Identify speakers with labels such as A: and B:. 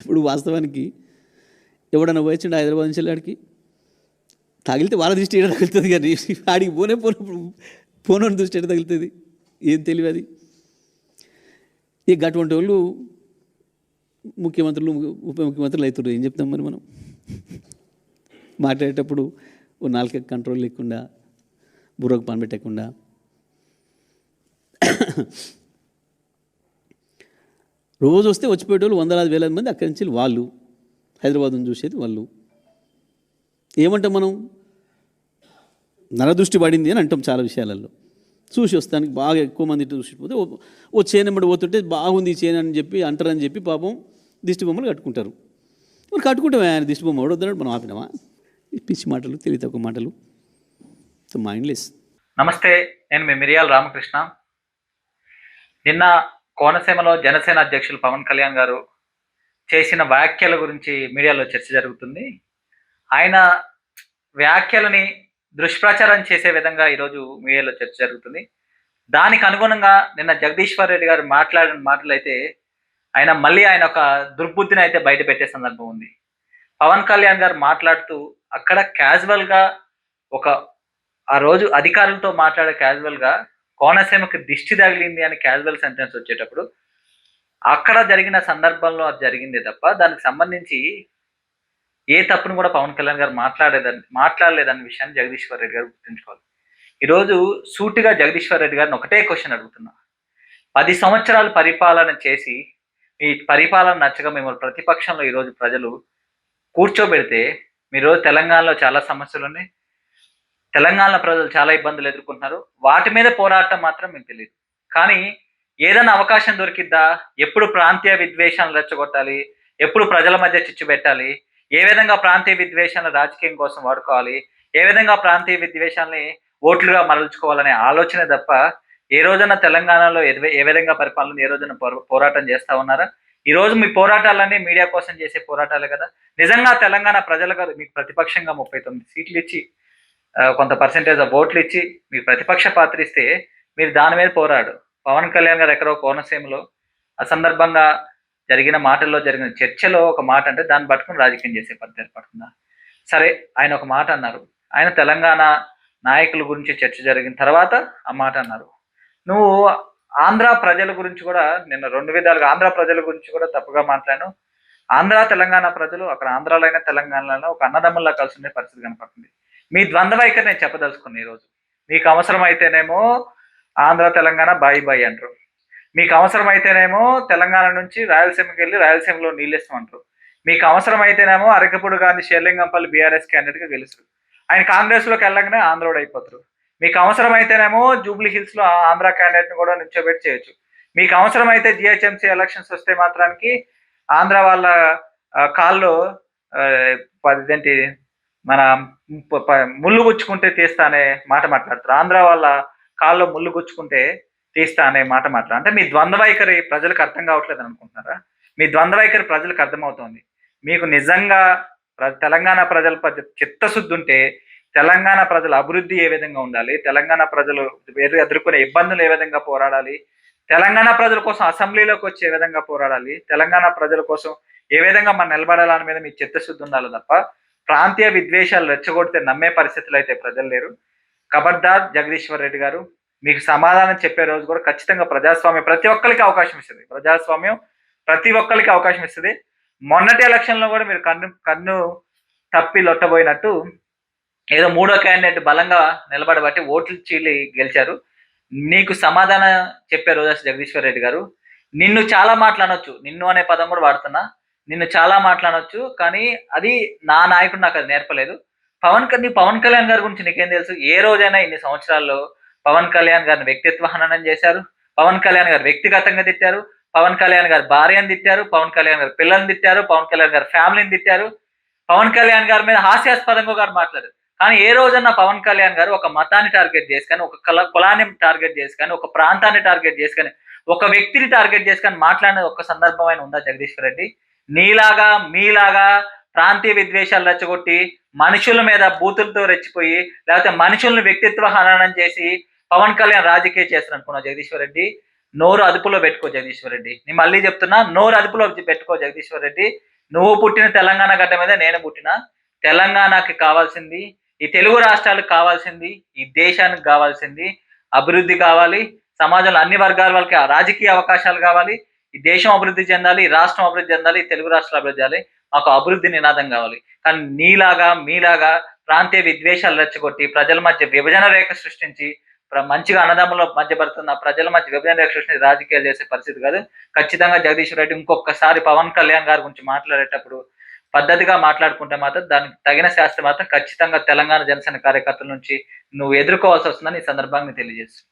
A: ఇప్పుడు వాస్తవానికి ఎవడన్నా పోయించండి హైదరాబాద్ నుంచి వెళ్ళాడికి తగిలితే వాళ్ళ దృష్టి ఏడ తగులుతుంది కానీ ఆడికి పోనే పోనప్పుడు పోనోని దృష్టి ఏడ తగులుతుంది? ఏం తెలివి అది ఇక అటువంటి వాళ్ళు ముఖ్యమంత్రులు ఉప ముఖ్యమంత్రులు అవుతారు ఏం చెప్తాం మరి మనం? మాట్లాడేటప్పుడు ఓ నాలుక కంట్రోల్ లేకుండా బుర్రకు పని పెట్టకుండా రోజు వస్తే వచ్చిపోయేటోళ్ళు వందలాది వేలాది మంది అక్కడి నుంచి వాళ్ళు హైదరాబాద్ను చూసేది వాళ్ళు. ఏమంటాం మనం? నరదృష్టి పడింది అని అంటాం చాలా విషయాలలో. చూసి వస్తానికి బాగా ఎక్కువ మంది ఇటు చూసిపోతే ఓ- ఓ చేనమ్మడి పోతుంటే బాగుంది ఈ చేను అని చెప్పి అంటారని చెప్పి పాపం దిష్టి బొమ్మలు కట్టుకుంటారు. మరి కట్టుకుంటాం ఆయన దిష్టి బొమ్మ వద్దన్నాడు మనం ఆపినామా? పిచ్చి మాటలు తెలివి తక్కువ మాటలు. మైండ్లెస్
B: నమస్తే నేను మీ మిరియాల రామకృష్ణ. నిన్న కోనసీమలో జనసేన అధ్యక్షులు పవన్ కళ్యాణ్ గారు చేసిన వ్యాఖ్యల గురించి మీడియాలో చర్చ జరుగుతుంది. ఆయన వ్యాఖ్యలని దుష్ప్రచారం చేసే విధంగా ఈరోజు మీడియాలో చర్చ జరుగుతుంది. దానికి అనుగుణంగా నిన్న జగదీశ్వర్ రెడ్డి గారు మాట్లాడిన మాటలు అయితే ఆయన మళ్ళీ ఆయన ఒక దుర్బుద్ధిని అయితే బయట పెట్టే సందర్భం ఉంది. పవన్ కళ్యాణ్ గారు మాట్లాడుతూ అక్కడ క్యాజువల్గా ఒక ఆ రోజు అధికారులతో మాట్లాడే క్యాజువల్గా కోనసీమకి దిష్టి తగిలింది అని క్యాజువల్ సెంటెన్స్ వచ్చేటప్పుడు అక్కడ జరిగిన సందర్భంలో అది జరిగింది తప్ప దానికి సంబంధించి ఏ తప్పును కూడా పవన్ కళ్యాణ్ గారు మాట్లాడేదని మాట్లాడలేదన్న విషయాన్ని జగదీశ్వర్ రెడ్డి గారు గుర్తుంచుకోవాలి. ఈరోజు సూటిగా జగదీశ్వర్ రెడ్డి గారిని ఒకటే క్వశ్చన్ అడుగుతున్నా. పది సంవత్సరాలు పరిపాలన చేసి ఈ పరిపాలన నచ్చగా మిమ్మల్ని ప్రతిపక్షంలో ఈరోజు ప్రజలు కూర్చోబెడితే మీరు తెలంగాణలో చాలా సమస్యలు ఉన్నాయి. తెలంగాణ ప్రజలు చాలా ఇబ్బందులు ఎదుర్కొంటున్నారు. వాటి మీద పోరాటం మాత్రం మీకు తెలియదు కానీ ఏదైనా అవకాశం దొరికిద్దా? ఎప్పుడు ప్రాంతీయ విద్వేషాలు రెచ్చగొట్టాలి? ఎప్పుడు ప్రజల మధ్య చిచ్చు పెట్టాలి? ఏ విధంగా ప్రాంతీయ విద్వేషాలను రాజకీయం కోసం వాడుకోవాలి? ఏ విధంగా ప్రాంతీయ విద్వేషాలని ఓట్లుగా మరల్చుకోవాలనే ఆలోచన తప్ప ఏ రోజున తెలంగాణలో ఏ విధంగా పరిపాలన ఏ రోజున పోరా- పోరాటం చేస్తా ఉన్నారా? ఈ రోజు మీ పోరాటాలన్నీ మీడియా కోసం చేసే పోరాటాలే కదా? నిజంగా తెలంగాణ ప్రజలకు మీకు ప్రతిపక్షంగా ముప్పై తొమ్మిది సీట్లు ఇచ్చి కొంత పర్సెంటేజ్ ఓట్లు ఇచ్చి మీకు ప్రతిపక్ష పాత్ర ఇస్తే మీరు దాని మీద పోరాడు. పవన్ కళ్యాణ్ గారు ఎక్కడో కోనసీమలో అసందర్భంగా జరిగిన మాటల్లో జరిగిన చర్చలో ఒక మాట అంటే దాన్ని పట్టుకుని రాజకీయం చేసే పద్ధతి ఏర్పడుతుందా? సరే ఆయన ఒక మాట అన్నారు. ఆయన తెలంగాణ నాయకుల గురించి చర్చ జరిగిన తర్వాత ఆ మాట అన్నారు. నువ్వు ఆంధ్ర ప్రజల గురించి కూడా నిన్న రెండు విధాలుగా ఆంధ్ర ప్రజల గురించి కూడా తప్పుగా మాట్లాడాను ఆంధ్ర తెలంగాణ ప్రజలు అక్కడ ఆంధ్రాలైన తెలంగాణలో ఒక అన్నదమ్ముల్లా కలిసి ఉండే పరిస్థితి కనపడుతుంది. మీ ద్వంద్వ వైఖరి నేను చెప్పదలుచుకున్నాను ఈరోజు మీకు అవసరం అయితేనేమో ఆంధ్ర తెలంగాణ బాయ్ బాయ్ అంటారు. మీకు అవసరం అయితేనేమో తెలంగాణ నుంచి రాయలసీమకి వెళ్ళి రాయలసీమలో నీళ్ళిస్తామంటారు. మీకు అవసరం అయితేనేమో గాంధీ షేర్లింగంపల్లి బీఆర్ఎస్ క్యాండిడేట్గా గెలుస్తారు. ఆయన కాంగ్రెస్లోకి వెళ్ళగానే ఆంధ్రోడు అయిపోతారు. మీకు అవసరం అయితేనేమో జూబ్లీ హిల్స్లో ఆంధ్ర క్యాండిడేట్ని కూడా నిల్చోబెట్టి చేయొచ్చు. మీకు అవసరం అయితే జిహెచ్ఎంసీ ఎలక్షన్స్ వస్తే మాత్రానికి ఆంధ్ర వాళ్ళ కాల్లో అదేంటి మన ముళ్ళు గుచ్చుకుంటే తీస్తా అనే మాట మాట్లాడతారు. ఆంధ్ర వాళ్ళ కాల్లో ముళ్ళు గుచ్చుకుంటే తీస్తా అనే మాట మాట్లాడారు అంటే మీ ద్వంద్వ వైఖరి ప్రజలకు అర్థం కావట్లేదు అనుకుంటున్నారా? మీ ద్వంద్వ వైఖరి ప్రజలకు అర్థమవుతోంది. మీకు నిజంగా తెలంగాణ ప్రజల చిత్తశుద్ధి ఉంటే తెలంగాణ ప్రజల అభివృద్ధి ఏ విధంగా ఉండాలి? తెలంగాణ ప్రజలు ఎదుర్కొనే ఇబ్బందులు ఏ విధంగా పోరాడాలి? తెలంగాణ ప్రజల కోసం అసెంబ్లీలోకి వచ్చి ఏ విధంగా పోరాడాలి? తెలంగాణ ప్రజల కోసం ఏ విధంగా మనం నిలబడాలని మీద మీ చిత్తశుద్ధి ఉండాలి తప్ప ప్రాంతీయ విద్వేషాలు రెచ్చగొడితే నమ్మే పరిస్థితులు అయితే ప్రజలు లేరు. ఖబర్దార్ జగదీశ్వర్ రెడ్డి గారు మీకు సమాధానం చెప్పే రోజు కూడా ఖచ్చితంగా ప్రజాస్వామ్యం ప్రతి ఒక్కరికి అవకాశం ఇస్తుంది. ప్రజాస్వామ్యం ప్రతి ఒక్కరికి అవకాశం ఇస్తుంది. మొన్నటి ఎలక్షన్లో కూడా మీరు కన్ను కన్ను తప్పి లొట్టబోయినట్టు ఏదో మూడో క్యాండిడేట్ బలంగా నిలబడబట్టి ఓట్లు చీలి గెలిచారు. నీకు సమాధానం చెప్పే రోజు జగదీశ్వర్ రెడ్డి గారు. నిన్ను చాలా మాట్లాడొచ్చు. నిన్ను అనే పదం కూడా వాడుతున్నా. నిన్ను చాలా మాట్లాడవచ్చు కానీ అది నా నాయకుడు నాకు అది నేర్పలేదు. పవన్ కళ్యాణ్ నీ పవన్ కళ్యాణ్ గారి గురించి నీకేం తెలుసు? ఏ రోజైనా ఇన్ని సంవత్సరాల్లో పవన్ కళ్యాణ్ గారిని వ్యక్తిత్వ హననం చేశారు. పవన్ కళ్యాణ్ గారు వ్యక్తిగతంగా తిట్టారు. పవన్ కళ్యాణ్ గారి భార్యను తిట్టారు. పవన్ కళ్యాణ్ గారి పిల్లల్ని తిట్టారు. పవన్ కళ్యాణ్ గారి ఫ్యామిలీని తిట్టారు. పవన్ కళ్యాణ్ గారి మీద హాస్యాస్పదంగా గారు మాట్లాడారు కానీ ఏ రోజన్నా పవన్ కళ్యాణ్ గారు ఒక మతాన్ని టార్గెట్ చేసుకొని ఒక కుల కులాన్ని టార్గెట్ చేసుకొని ఒక ప్రాంతాన్ని టార్గెట్ చేసుకొని ఒక వ్యక్తిని టార్గెట్ చేసుకొని మాట్లాడిన ఒక సందర్భమైన ఉందా జగదీశ్వర్ రెడ్డి? నీలాగా మీలాగా ప్రాంతీయ విద్వేషాలు రెచ్చగొట్టి మనుషుల మీద బూతులతో రెచ్చిపోయి లేకపోతే మనుషులను వ్యక్తిత్వ హననం చేసి పవన్ కళ్యాణ్ రాజకీయ చేస్తారు అనుకున్నావు జగదీశ్వర్ రెడ్డి నోరు అదుపులో పెట్టుకో జగదీశ్వర్ రెడ్డి నేను మళ్ళీ చెప్తున్నా నోరు అదుపులో పెట్టుకో జగదీశ్వర్ రెడ్డి నువ్వు పుట్టిన తెలంగాణ గడ్డ మీద నేను పుట్టిన. తెలంగాణకి కావాల్సింది ఈ తెలుగు రాష్ట్రాలకు కావాల్సింది ఈ దేశానికి కావాల్సింది అభివృద్ధి కావాలి సమాజంలో అన్ని వర్గాల వాళ్ళకి ఆ రాజకీయ అవకాశాలు కావాలి. ఈ దేశం అభివృద్ధి చెందాలి రాష్ట్రం అభివృద్ధి చెందాలి తెలుగు రాష్ట్రాలు అభివృద్ధి చెందాలి మాకు అభివృద్ధి నినాదం కావాలి. కానీ నీలాగా మీలాగా ప్రాంతీయ విద్వేషాలు రెచ్చగొట్టి ప్రజల మధ్య విభజన రేఖ సృష్టించి ప్ర- మంచిగా అన్నదమ్ముల మధ్య పడుతున్న ప్రజల మధ్య విభజన రేఖ సృష్టించి రాజకీయాలు చేసే పరిస్థితి కాదు. ఖచ్చితంగా జగదీష్ రెడ్డి ఇంకొకసారి పవన్ కళ్యాణ్ గారి గురించి మాట్లాడేటప్పుడు పద్ధతిగా మాట్లాడుకుంటే మాత్రం దానికి తగిన శాస్త్రం మాత్రం ఖచ్చితంగా తెలంగాణ జనసేన కార్యకర్తల నుంచి నువ్వు ఎదుర్కోవాల్సి వస్తుందని ఈ సందర్భంగా తెలియజేస్తుంది